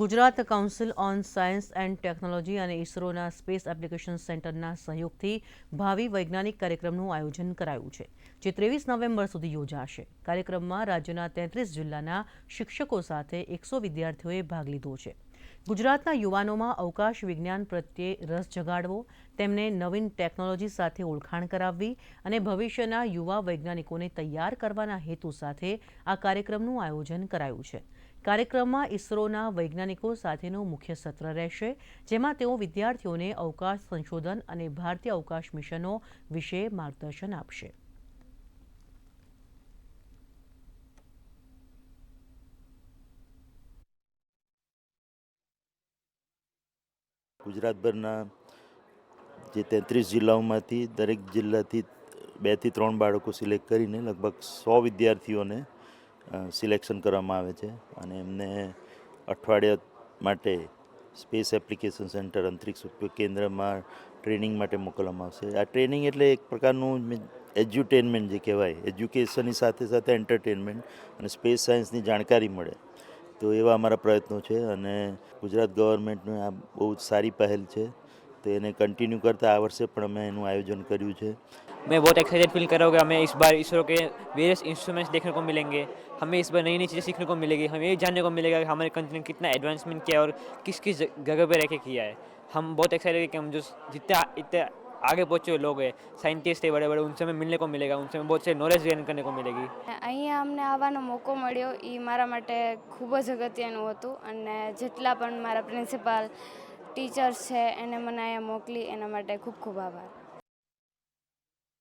Gujarat council on science and technology અને ઇસરોના space application સેન્ટરના સહયોગથી ભાવિ વૈજ્ઞાનિક કાર્યક્રમનું આયોજન કરાયું છે, જે ત્રેવીસ નવેમ્બર સુધી યોજાશે. કાર્યક્રમમાં રાજ્યના તેત્રીસ જિલ્લાના શિક્ષકો સાથે એકસો વિદ્યાર્થીઓએ ભાગ લીધો છે. ગુજરાતના યુવાનોમાં અવકાશ વિજ્ઞાન પ્રત્યે રસ જગાડવો, તેમને નવીન ટેકનોલોજી સાથે ઓળખાણ કરાવવી અને ભવિષ્યના યુવા વૈજ્ઞાનિકોને તૈયાર કરવાના હેતુ સાથે આ કાર્યક્રમનું આયોજન કરાયું છે. કાર્યક્રમમાં ઇસરોના વૈજ્ઞાનિકો સાથેનું મુખ્ય સત્ર રહેશે, જેમાં તેઓ વિદ્યાર્થીઓને અવકાશ સંશોધન અને ભારતીય અવકાશ મિશનો વિશે માર્ગદર્શન આપશે. ગુજરાતભરના જે તેત્રીસ જિલ્લાઓમાંથી દરેક જિલ્લાથી બેથી ત્રણ બાળકો સિલેક્ટ કરીને લગભગ સો વિદ્યાર્થીઓને સિલેક્શન કરવામાં આવે છે અને એમને અઠવાડિયા માટે સ્પેસ એપ્લિકેશન સેન્ટર, અંતરિક્ષ ઉપયોગ કેન્દ્રમાં ટ્રેનિંગ માટે મોકલવામાં આવશે. આ ટ્રેનિંગ એટલે એક પ્રકારનું એજ્યુટેનમેન્ટ જે કહેવાય. એજ્યુકેશનની સાથે સાથે એન્ટરટેનમેન્ટ અને સ્પેસ સાયન્સની જાણકારી મળે. તો એવા અમારા પ્રયત્નો છે અને ગુજરાત ગવર્મેન્ટનું આ બહુ જ સારી પહેલ છે તો એને કન્ટિન્યू કરતાં આ વર્ષે પણ અમે એનું આયોજન કર્યું છે मैं बहुत एक्साइटेड फील कर रहा हूँ कि हमें इस बार इसरो के वेरियस इंस्ट्रूमेंट्स देखने को मिलेंगे हमें इस बार नई नई चीज़ें सीखने को मिलेगी हमें ये जानने को मिलेगा कि हमारे कंट्री ने कितना एडवांसमेंट किया है और किस किस जगह पे रह के किया है हम बहुत एक्साइटेड हैं कि हम जो जितने इतने आगे पहुँचे हुए लोग हैं साइंटिस्ट है बड़े बड़े उनसे हमें मिलने को मिलेगा उनसे हमें बहुत से नॉलेज गेन करने को मिलेगी અહીંયા અમને આવવાનો મોકો મળ્યો એ મારા માટે ખૂબ જ અગત્યનું હતું અને જેટલા પણ મારા પ્રિન્સિપાલ ટીચર્સ છે એને મને અહીંયા મોકલી એના માટે ખૂબ ખૂબ આભાર